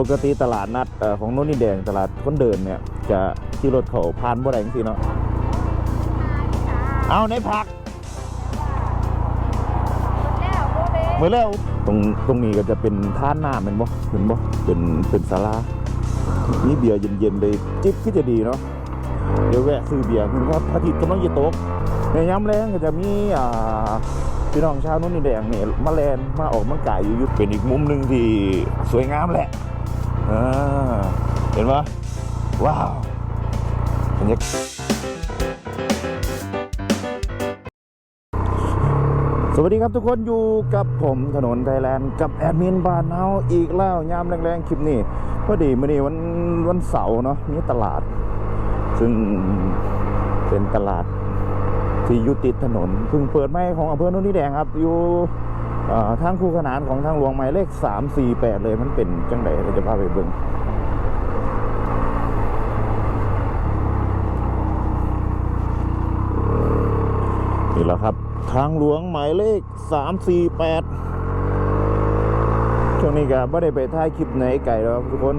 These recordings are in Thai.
ปกติตลาดนัดเอ่อของโน่นนี่แดงตลาดคนเดินเนี่ย จะที่รถเขาผ่านบ่ได้จริงๆเนาะเอาในผักเมื่อแล้วตรงตรงนี้ก็จะเป็นท่าน้ำเป็นบ่เห็นบ่เป็นเป็นศาลานี่เบียร์เย็นๆเลยจิ๊บก็จะดีเนาะเดี๋ยวแวะซื้อเบียร์คุณครับพระอาทิตย์กำลังจะตกในย้ำแรงก็จะมีอ่าพี่น้องชาวโน่นนี่แดงเนี่ยมาแลนมาออกมังกายอยู่ๆเป็นอีกมุมหนึ่งที่สวยงามแหละอ่า เห็นปะว้าวบรรยากสวัสดีครับทุกคนอยู่กับผมถนนไทยแลนด์กับแอดมินบ้านเฮาอีกแล้วยามแรงๆคลิปนี้พอดีมื่อนี้วันวันเสาร์เนาะมีตลาด ซึ่งเป็นตลาดที่อยู่ติดถนนเพิ่งเปิดใหม่ของอำเภอโนนนี่แดงครับอยู่ ทางคู่ขนานของทางหลวงหมายเลข 348 เลยมันเป็นจังไดเราจะพาไปเบิ่งนี่แหละครับ ทางหลวงหมายเลข 348 ช่วงนี้ก็ไม่ได้ไปถ่ายคลิปไหนไก่แล้วทุกคน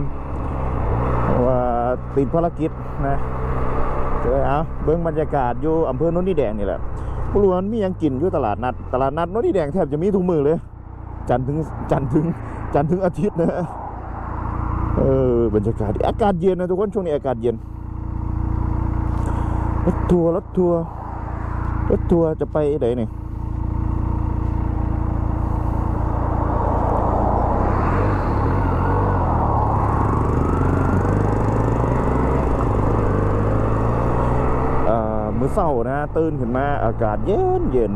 ว่าติดภารกิจนะเจอเอาเบิ้งบรรยากาศอยู่อำเภอโนนนี่แดงนี่แหละ ผู้ว่ามันมีหยังกินอยู่ตลาดนัด ตลาดนัดโนนที่แดงแทบจะมีทุกมือเลย จันทร์ถึงจันทร์ถึงจันทร์ถึงอาทิตย์นะเออบรรยากาศดีอากาศเย็นนะทุกคนช่วงนี้อากาศเย็นรถทัวร์รถทัวร์รถทัวร์จะไปไหนเนี่ย อ่อมื้านะตื่นขึ้นมาอากาศเย็นเย็น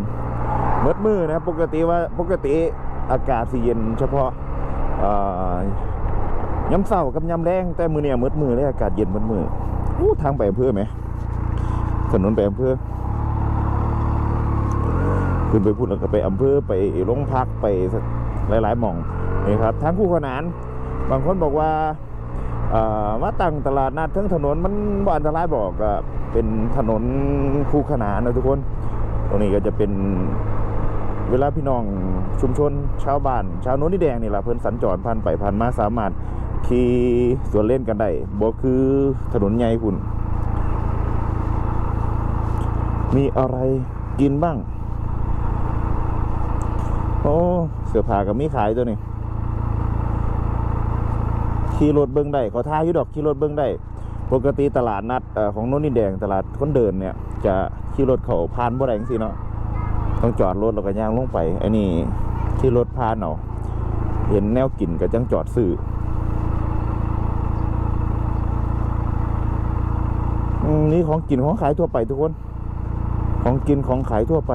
เมื่อมือนะปกติว่าปกติอากาศสิเย็น เฉพาะเอ่อยำเช้ากับย้ำแรงแต่มือเนี่ยมืดมือเลยอากาศเย็นมืดมืออู้ทางไปอำเภอไหมถนนไปอำเภอขึ้นไปพูดแล้วก็ไปอำเภอไปโรงพักไปหลายๆหม่องนี่ครับทางคู่ขนาน บางคนบอกว่าเอ่าตั้งตลาดนัดทั้งถนนมันบ่อันตรายบอกก็ เป็นถนนคู่ขนานนะทุกคน ตรงนี้ก็จะเป็นเวลาพี่น้องชุมชนชาวบ้าน ชาวโน้นนี่แดงนี่แหละเพิ่นสัญจรผ่านไปผ่านมาสามารถขี่สวนเล่นกันได้บ่คือถนนใหญ่คุณมีอะไรกินบ้าง โอ้เสื้อผ้าก็มีขายตัวนี้ขี่รถเบิ้งได้ขาท่ายูดอกขี่รถเบิ้งได้ ปกติตลาดนัดอของโน่นนี่แดงตลาดคนเดินเนี่ย จะขี่รถเขาผ่านบ่ได้จังซี่เนาะต้องจอดรถแล้วก็ย่างลงไปไอ้นี่ที่รถผ่านเอาะเห็นแนวกินก็จังจอดซื้อนี่ของกินของขายทั่วไปทุกคน ของกินของขายทั่วไป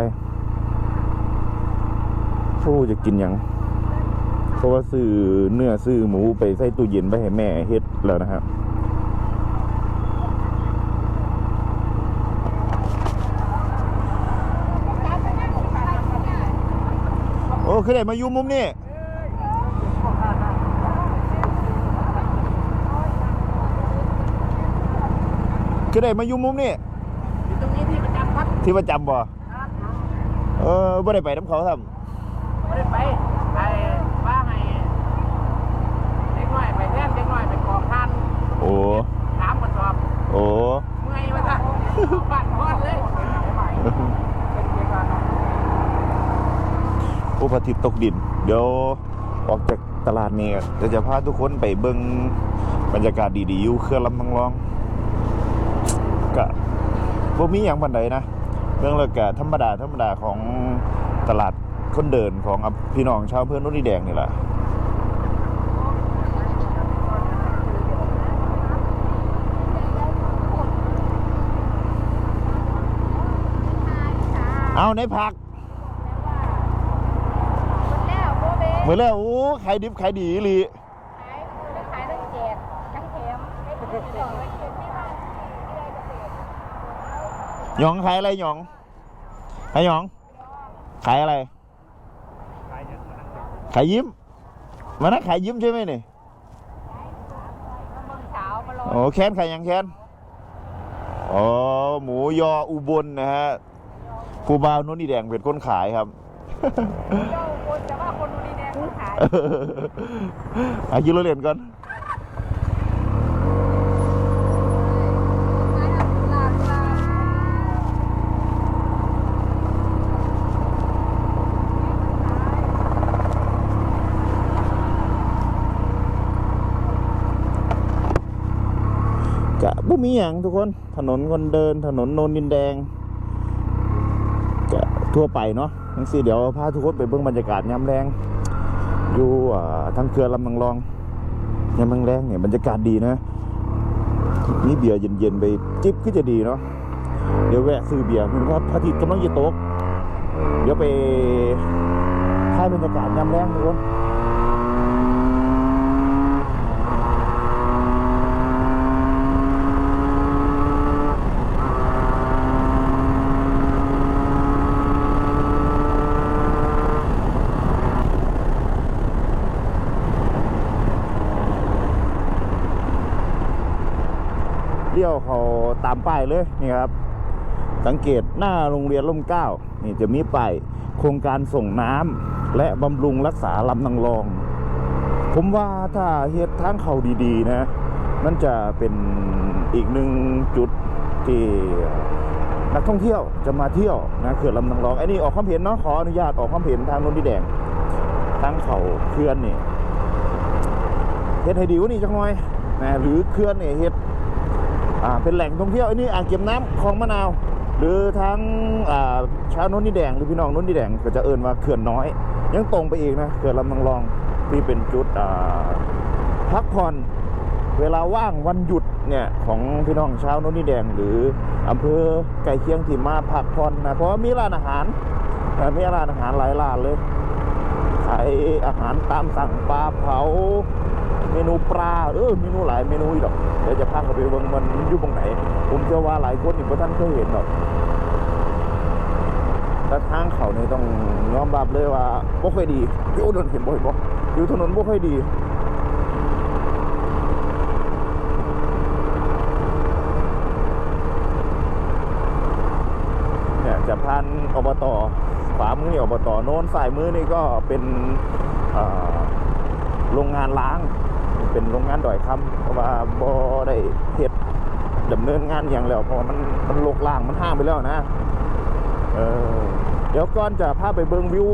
โอ้จะกินยังเพราะว่าซื้อเนื้อซื้อหมูไปใส่ตู้เย็นไปให้แม่เฮ็ดแล้วนะครับ อ้คือได้มาอยู่มุมนี้คือได้มาอยู่มุมนี้อยู่ตรงนี้ที่ประจำครับที่ประจำบ่ครับเออบ่ได้ไปน้ำเขาทไม่ได้ไปไปว่าให้เด็กน้อยไปแท่นเด็กน้อยไปกองท่านำโอ้ถามกระสอบโอ้เมื่อยมาจ้ะบ้าน พอดเลยผู้พระอาทิตย์ตกดิน เดี๋ยวออกจากตลาดนี้เดี๋ยวจะพาทุกคนไปเบิ่งบรรยากาศดีๆอยู่เครื่องลำพังรองก็บ่มีอย่างบันไดนะเรื่องแล้วก็ธรรมดาธรรมดาของตลาดคนเดินของพี่น้องชาวเพื่อนนุ่นีแดงนี่แหละเอาในผัก แล้วโบ เบ้เหมือนแล้วโอ้ขายดิบขายดีอีหลีขายคือขายทั้งแจกทั้งแถมให้คนที่สองไม่เก็บที่บ้านที่ได้เกษตรหยองขายอะไรหยองขายหยอง ขายอะไร ขายยิ้มมันนักขายยิ้มใช่ไหมนี่มะม่วงสาวมาลอยโอ้แค้นขายหยังแค้นอ๋อหมูยออุบลนะฮะผู้บ่าวนุ่นนี่แดงเป็นคนขายครับ เจ้าคนแต่ว่า อายุรเรียนก่อนกะบุมีอย่างทุกคน ถนนคนเดินถนนโนนดินแดงกะทั่วไปเนาะทั้งสี่เดี๋ยวพาทุกคนไปเบิ่องบรรยากาศยามแรง อยู่อ่าทางเครือลำนางรองยามแรงเนี่ยบรรยากาศดีนะนี่เบียร์เย็นๆไปจิบก็จะดีเนาะเดี๋ยวแวะซื้อเบียร์คุณครับพระอาทิตย์กำลังจะตก เดี๋ยวไปถ่ายบรรยากาศยามแรงทุกคน ลี้ยวเขาตามป้ายเลยนี่ครับ สังเกตหน้าโรงเรียนร่มเก้านี่จะมีป้ายโครงการส่งน้ำและบำรุงรักษาลำนางรอง ผมว่าถ้าเฮ็ดทางเขาดีๆนะ มันจะเป็นอีกหนึ่งจุดที่นักท่องเที่ยวจะมาเที่ยวนะเขื่อนลำนางรองไอ้นี่ออกความเห็นเนาะขออนุญาตออกความเห็นทางนนทิแดงทางเขาเขื่อนนี่เฮ็ดให้ดีกว่านี่จังหน่อยนะหรือเขื่อนนี่เฮ็ด เป็นแหล่งท่องเที่ยวไอ้นี่อ่างเก็บน้ำคลองมะนาว หรือทั้งอ่าชาวนนทิแดงหรือพี่น้องนนทิแดงก็จะเอิ้นว่าเขื่อนน้อย ยังตรงไปอีกนะเขื่อนลำนางรองที่เป็นจุดพักผ่อนเวลาว่างวันหยุดเนี่ยของพี่น้องชาวนนทิแดง หรืออำเภอใกล้เคียงที่มาพักผ่อนนะเพราะว่ามีร้านอาหารมีร้านอาหารหลายร้านเลยขายอาหารตามสั่งปลาเผา เมนูปลาเออเมนูหลายเมนูอีกดอกเดี๋ยวจะพากันไปเบิ่งมันอยู่ตรงไหน ผมเชื่อว่าหลายคนอีกท่านเคยเห็นดอกแต่ทางเขาเนี่ยต้องยอมรับเลยว่าบ่ค่อยดีพี่อุดมเห็นบ่เห็นบ่อยู่ถนนบ่ค่อยดีเนี่ยจะผ่านอบตขวามือนี่อบตโน้นสายมือนี่ก็เป็นโรงงานล้าง เป็นโรงงานดอยคำเพราะว่าบ่ได้เฮ็ดดำเนินงานอย่างแล้วเพราะมันมันโลกล่างมันห้างไปแล้วนะเออเดี๋ยวก่อนจะพาไปเบิ่งวิว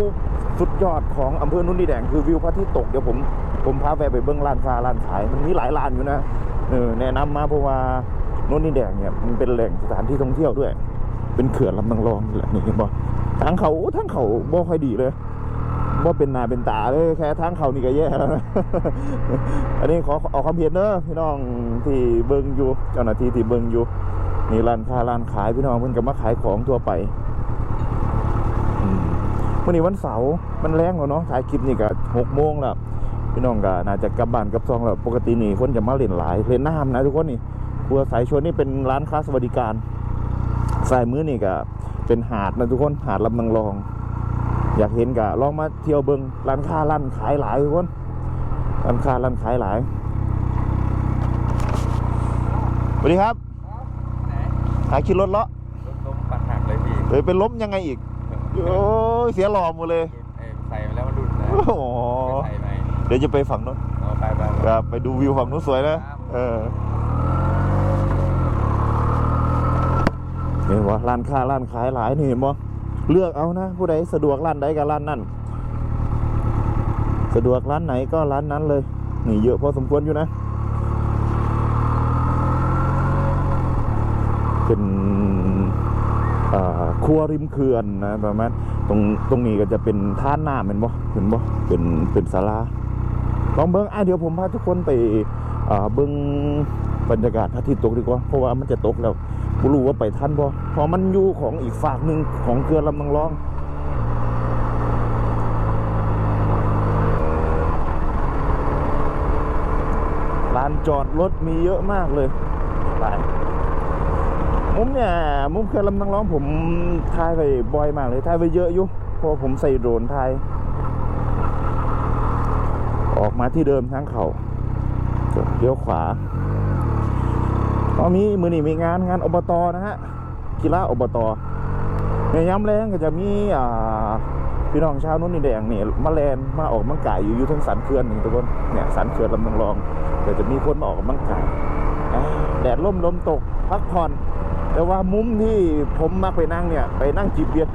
สุดยอดของอำเภอนุ่นดีแดงคือวิวพระทิตย์ตกเดี๋ยวผมผมพาไปไปเบิ่งร้านค้าร้านขายมันมีหลายร้านอยู่นะเออแนะนำมาเพราะว่านุ่นดีแดงเนี่ยมันเป็นแหล่งสถานที่ท่องเที่ยวด้วย เป็นเขื่อนลำนางรองนี่แหละนี่เห็นบ่ทางเขาทางเขาบ่ค่อยดีเลย บ่าเป็นนาเป็นตาเลยแค่ทางเขานี่ก็แย่แล้วนะอันนี้ขอออกความเห็นเนอะพี่น้องที่เบิ่งอยู่ เจ้าหน้าที่ที่เบิ่งอยู่นี่ร้านค้าร้านขายพี่น้องเพิ่นก็มาขายของทั่วไปอืมวันนี้วันเสาร์มันแรงแล้วเนาะถ่ายคลิปนี่ก็หกโมงแล้วพี่น้องก็น่าจะกลับบ้านกลับซองแล้วปกตินี่คนจะมาเล่นหลายเล่นน้ำนะทุกคนนี่บัวสายชนนี่เป็นร้านค้าสวัสดิการสายมือนี่ก็เป็นหาดนะทุกคนหาดลำนางรอง อยากเห็นก็ลองมาเที่ยวเบิงร้านค้าร้านขายหลายทุกคนร้านค้าร้านขายหลายสวัสดีครับหาคิดรถเลาะรถล้มปัดหักเลยพี่เฮ้ยเป็นล้มยังไงอีกโอ้ยเสียหล่อหมดเลยเอ้ยใส่มาแล้วมันหลุดนะโอ้โหใส่ไหมเดี๋ยวจะไปฝั่งนู้นเอาไปไปครับไปดูวิวฝั่งนู้นสวยนะเออเห็นว่าร้านค้าร้านขายหลายนี่เห็นบ่ เลือกเอานะ ผู้ใดสะดวกร้านใดก็ร้านนั้นสะดวกร้านไหนก็ร้านนั้นเลยนี่เยอะพอสมควรอยู่นะเป็นครัวริมเขื่อนนะประมาณตรงตรงนี้ก็จะเป็นท่าน้ำเห็นบ่เห็นบ่เป็นเป็นศาลาลองเบิ้งอะเดี๋ยวผมพาทุกคนไปเบิ้งบรรยากาศพระอาทิตย์ตกดีกว่าเพราะว่ามันจะตกแล้ว บ่รู้ว่าไปทันบ่พราะมันอยู่ของอีกฝากหนึ่งของเขื่อลำนางรองลานจอดรถมีเยอะมากเลยไปมุมเนี่ยมุมเครื่อลำนังร้องผมถ่ายไปบ่อยมากเลยถ่ายไปเยอะอยู่พราะผมใส่โดรนถ่ายออกมาที่เดิมทางเขาเลี้ยวขวา ตอนนี้มือนี่มีงานงานอบตนะฮะกีฬาอบตในย้ำแรงก็จะมีอ่าพี่น้องชาวนุ่นนี่แดงเนี่ยมาแลนมาออกกำลังกายอยู่อยู่ทั้งสันเขื่อนนี่ทุกคนเนี่ยสันเขื่อนลำนังรองเดี๋ยวจะมีคนมาออกกำลังกายอ่แดดร่มลมตกพักผ่อน แต่ว่ามุมที่ผมมักไปนั่งเนี่ย ไปนั่งจิบเบียร์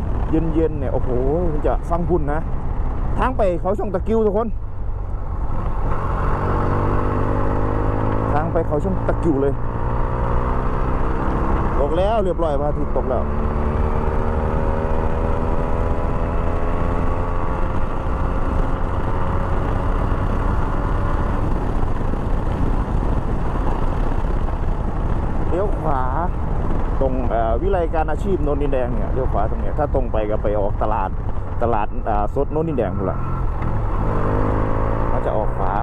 เย็นๆเนี่ยโอ้โหมันจะฟังพุ่นนะทางไปเขาช่องตะกิ้วทุกคน ทางไปเขาช่องตะกิ้วเลย กแล้วเรียบร้อยพระอาทิตย์ตกแล้วเลี้ยวขวาตรงวิไลการอาชีพโนนดินแดงเนี่ยเลี้ยวขวาตรงเนี้ยถ้าตรงไปก็ไปออกตลาดตลาดสดโนนดินแดงนู่นแหละเขาจะออกขวา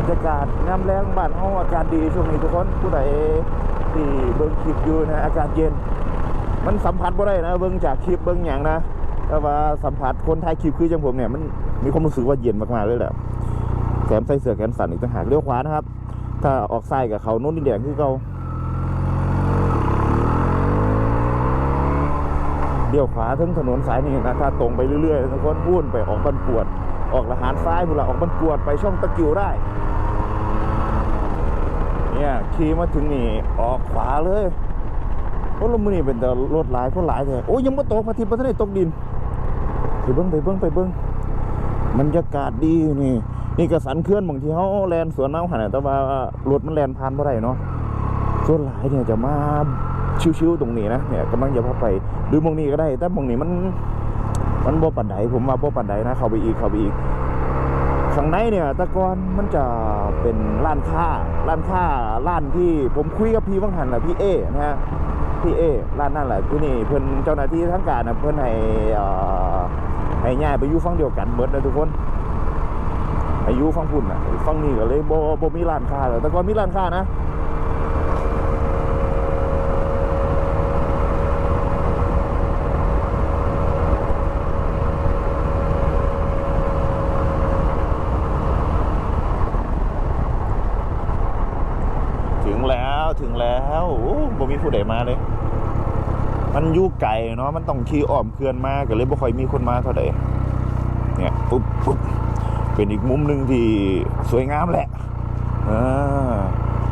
รรยากาศน้ำแรงบ้านเขาอากาศดีช่วงนี้ทุกคนผู้ใดที่เบิ่งคลิปอยู่นะอากาศเย็น มันสัมผัสบ่ได้นะเบิ่งจากคลิปเบิ่งอย่างนะแต่ว่าสัมผัสคนถ่ายคลิปคือจังผมเนี่ยมันมีความรู้สึกว่าเย็นมากๆเลยแหละแถมใส่เสื้อแขนสั้นอีกต่างหากเลี้ยวขวานะครับ ถ้าออกซ้ายกับเขาโน้นดินแดงคือเขาเลี้ยวขวาถึงถนนสายนี้นะถ้าตรงไปเรื่อยๆทุกคนพูนไปออกบันกวด ออกละหารซ้ายพูนละออกบันกวดไปช่องตะกิวได้ เนี่ยขี่มาถึงนี่ออกขวาเลยโอ้ลมมือนี่เป็นแต่รถหลายคนหลายเลยโอ้ยยังไม่ตกพระอาทิตย์พระอาทิตย์ตกดินไปเบิ้งไปเบิ้งไปเบิ้งบรรยากาศดีนี่ นี่กระสันเคลื่อนบางทีเขาแลนสวนน้ำหันแต่ว่ารถมันแลนผ่านบ่ได้เนาะส่วนหลายเนี่ยจะมาชิวๆตรงนี้นะเนี่ยกำลังจะพาไปหรือมองนี้ก็ได้ แต่มองนี้มันมันบ่ปันไดผมว่าบ่ปันไดนะ เข้าไปอีกเข้าไปอีกข้างในเนี่ยตะกอนมันจะ เป็นร้านค้าร้านค้าร้านที่ผมคุยกับพี่วังหันนะพี่เอนะฮะพี่เอร้านนั่นแหละที่นี่เพื่อนเจ้าหน้าที่ทั้งการนะเพื่อนให้ให้ย้ายไปอยู่ฟังเดียวกันเบิดนะทุกคนอายุฟังพุ่นอะฟังนี่ก็เลยบ่บ่มีร้านค้าแลยแต่ก่อนมีร้านค้านะถึงแล้วถึงแล้วโอ้บ่ มีผู้ใดมาเลย มันยู่ไกลเนาะมันต้องขี่อ้อมเขื่อนมาก็เลยบ่ค่อยมีคนมาเท่าใดเนี่ยปุ๊บปุ๊บเป็นอีกมุมหนึ่งที่สวยงามแหละอ่า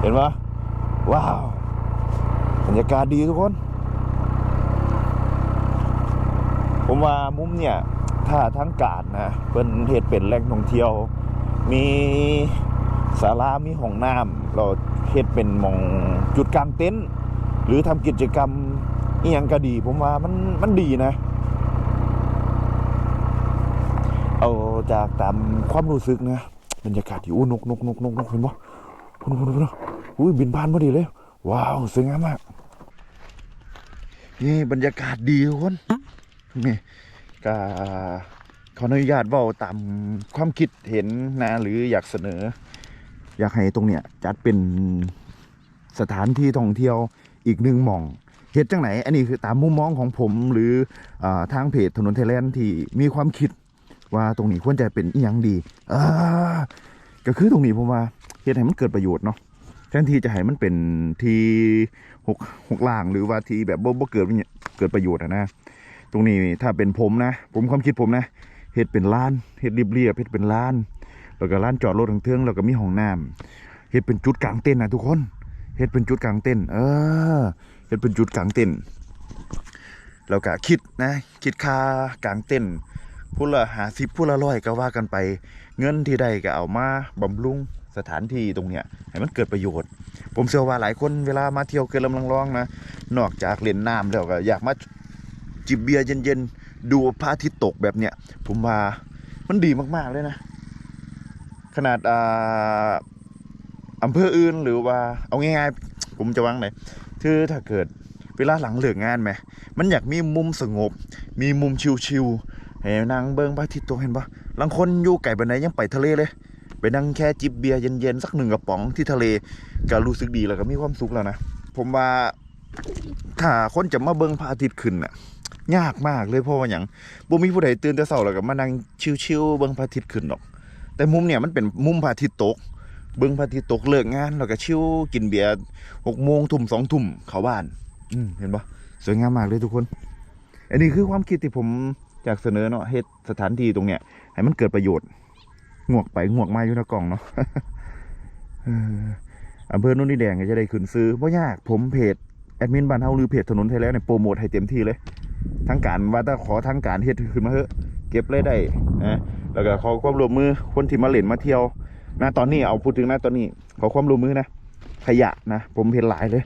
เห็นปะว้าวบรรยากาศดีทุกคน ผมว่ามุมเนี่ย ถ้าทั้งกาดนะเป็นเหตุเป็นแหล่งท่องเที่ยว มีศาลามีห้องน้ำเราเฮ็ดเป็นมองจุดกลางเต็นท์ หรือทำกิจกรรมอีหยังก็ดี ผมว่ามันมันดีนะ เอาจากตามความรู้สึกนะบรรยากาศที่อู้นกนกนกนกนกเห็นปะพุ่นพุ่นพุ่นอุ้ยบินผ่านพอดีเลย ว้าวสวยงามมาก นี่บรรยากาศดีทุกคนนี่ก็ขออนุญาตเว่าตามความคิดเห็นนะหรืออยากเสนอ อยากให้ตรงเนี้ยจัดเป็นสถานที่ท่องเที่ยว อีกหนึ่งมองเหตุจังไหน อันนี้คือตามมุมมองของผมหรืออทางเพจถนนไทยแลนด์ที่มีความคิดว่าตรงนี้ควรจะเป็นอีหยังดีอก็คือตรงนี้ผมว่าเฮ็ดให้มันเกิดประโยชน์เนาะแทนที่จะให้มันเป็นที่หกหกล่างหรือว่าที่แบบบ่บ่เกิดเกิดประโยชน์นะตรงนี้ถ้าเป็นผมนะ ผมความคิดผมนะเฮ็ดเป็นร้านเฮ็ดเรียบเฮ็ดเป็นร้าน แล้วก็ร้านจอดรถทางเทิงแล้วก็มีห้องน้ำเฮ็ดเป็นจุดกลางเต็นนะทุกคน เฮ็ดเป็นจุดกลางเต็นเออเฮ็ดเป็นจุดกลางเต็นแล้วก็คิดนะคิดค่ากลางเต็นท์ผู้ละหาสิบผู้ละร้อยก็ว่ากันไป เงินที่ได้ก็เอามาบำรุงสถานที่ตรงเนี้ยให้มันเกิดประโยชน์ ผมเชื่อว่าหลายคนเวลามาเที่ยวเกินลำลังร้องนะนอกจากเล่นน้ำแล้วก็อยากมาจิบเบียร์เย็นๆดูพระอาทิตย์ตกแบบเนี้ยผมว่ามันดีมากๆเลยนะ ขนาดอ่า อำเภออื่นหรือว่าเอาง่ายๆ ผมจะวางไหนคือถ้าเกิดเวลาหลังเลิกงานไหมมันอยากมีมุมสงบ มีมุมชิวๆให้นั่งเบิ่งพระอาทิตย์ตกเห็นปะบางคนอยู่ไก่บันไดยังไปทะเลเลยไปนั่งแค่จิบเบียร์เย็นๆสักหนึ่งกระป๋องที่ทะเลก็รู้สึกดีแล้วก็มีความสุขแล้วนะผมว่าถ้าคนจะมาเบิ่งพระอาทิตย์ขึ้นน่ะยากมากเลยเพราะว่าอย่างบ่มีผู้ใดตื่นแต่เช้าแล้วก็มานั่งชิวๆเบิ่งพระอาทิตย์ขึ้นหรอก แต่มุมเนี่ยมันเป็นมุมพระอาทิตย์ตก เบิ่งพระอาทิตย์ตกเลิกงาน แล้วก็ชิวกินเบียร์หกโมงทุ่มสองทุ่มเข้าบ้าน อืเห็นปะสวยงามมากเลยทุกคน อันนี้คือความคิดที่ผมอยากเสนอเนาะเฮ็ดสถานที่ตรงเนี้ยให้มันเกิดประโยชน์งวกไปงวกมาอยู่ในกล่องเนาะอำเภอนุ่นนี่แดงก็จะได้ขึ้นซื้อเพราะยากผมเพจแอดมินบ้านเฮาหรือเพจถนนไทยแล้วเนี่ยโปรโมทให้เต็มที่เลย ทั้งการว่าถ้าขอทั้งการเฮ็ดขึ้นมาเถอะเก็บเลยได้นะแล้วก็ขอความร่วมมือคนที่มาเล่นมาเที่ยว นะตอนนี้เอาพูดถึงนะตอนนี้ ขอความร่วมมือนะขยะนะผมเห็นหลายเลย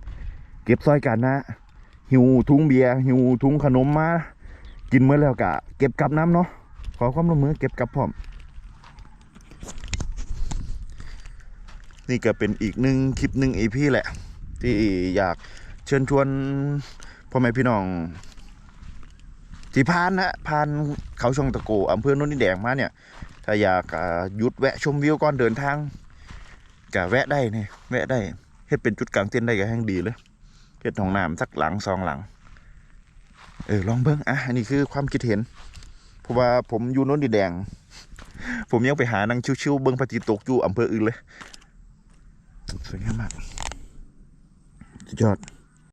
เก็บซอยกันนะ หิวถุงเบียร์หิวถุงขนมมา กินเมื่อแล้วกะ เก็บกลับน้ำเนาะขอความร่วมมือเก็บกลับพร้อม นี่ก็เป็นอีกหนึ่งคลิปหนึ่งอีพีแหละ ที่อยากเชิญชวนพ่อแม่พี่น้องที่พานนะพานเขาช่องตะโกอำเภอโนนดินแดงมาเนี่ย ถ้าอยากหยุดแวะชมวิวก่อนเดินทางก็แวะได้เนี่แวะได้เฮ็ดเป็นจุดกลางเต็นได้ก็แห่งดีเลยเฮ็ดห้องน้ำสักหลังสองหลัง เออลองเบิ่งอะอันนี้คือความคิดเห็น เพราะว่าผมอยู่โนนดินแดง ผมยังไปหานั่งชิวๆเบิ่งพระจิตตกอยู่อำเภออื่นเลยสวยงามมากสุดยอด